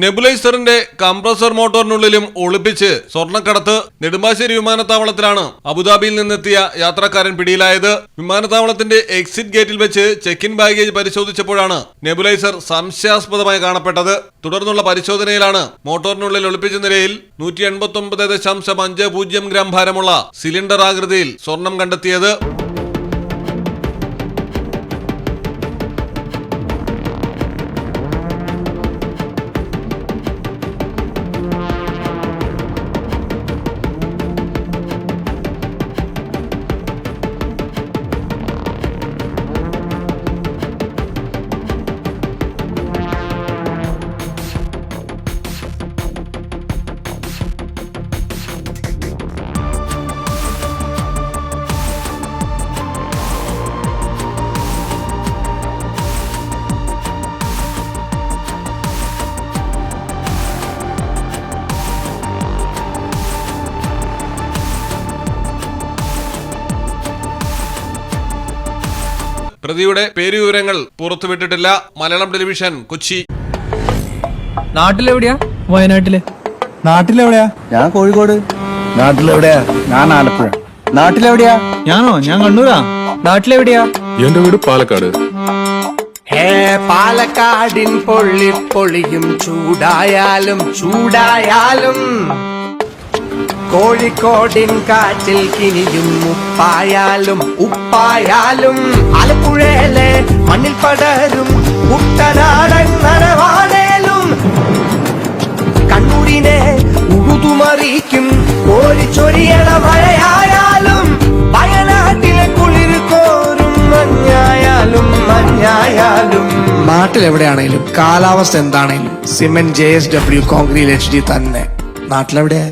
നെബുലൈസറിന്റെ compressor മോട്ടോറിനുള്ളിലും ഒളിപ്പിച്ച് സ്വർണക്കടത്ത് നെടുമ്പാശ്ശേരി വിമാനത്താവളത്തിലാണ് അബുദാബിയിൽ നിന്നെത്തിയ യാത്രക്കാരൻ പിടിയിലായത്. വിമാനത്താവളത്തിന്റെ എക്സിറ്റ് ഗേറ്റിൽ വെച്ച് ചെക്ക് ഇൻ ബാഗേജ് പരിശോധിച്ചപ്പോഴാണ് നെബുലൈസർ സംശയാസ്പദമായി കാണപ്പെട്ടത്. തുടർന്നുള്ള പരിശോധനയിലാണ് മോട്ടോറിനുള്ളിൽ ഒളിപ്പിച്ച നിലയിൽ നൂറ്റി എൺപത്തി ഒമ്പത് ദശാംശം അഞ്ച് പൂജ്യം ഗ്രാം ഭാരമുള്ള സിലിണ്ടർ ആകൃതിയിൽ സ്വർണം കണ്ടെത്തിയത്. പ്രതിയുടെ പേരുവിവരങ്ങൾ പുറത്തുവിട്ടിട്ടില്ല. മലയാളം ടെലിവിഷൻ കൊച്ചി. നാട്ടിലെവിടെയാ? വയനാട്ടിലെ. നാട്ടിലെവിടെയാ? ഞാൻ കോഴിക്കോട്. നാട്ടിലെവിടെയാ? ഞാൻ ആലപ്പുഴ. നാട്ടിലെവിടെയാ? ഞാനോ? ഞാൻ കണ്ണൂരാ. നാട്ടിലെവിടെയാ? എന്റെ വീട് പാലക്കാട്. ഹേ പാലക്കാടിൻ പൊള്ളി പൊളിയും ചൂടായാലും ചൂടായാലും. കോഴിക്കോടിൻ കാറ്റിൽ കിനിയും ഉപ്പായാലും ഉപ്പായാലും ആലപ്പുഴയിലെ മണ്ണിൽ പടരും കുട്ടനാടൻ നരവാനേലും കണ്ണൂരിനെ ഉഴുതുമറിയിക്കും കോരിച്ചൊരിയണ മഴയായാലും വയനാട്ടിലെ കുളിർ കോരും മഞ്ഞായാലും മഞ്ഞായാലും. നാട്ടിലെവിടെയാണേലും കാലാവസ്ഥ എന്താണേലും cement J S W concrete H D തന്നെ. നാട്ടിലെവിടെയാ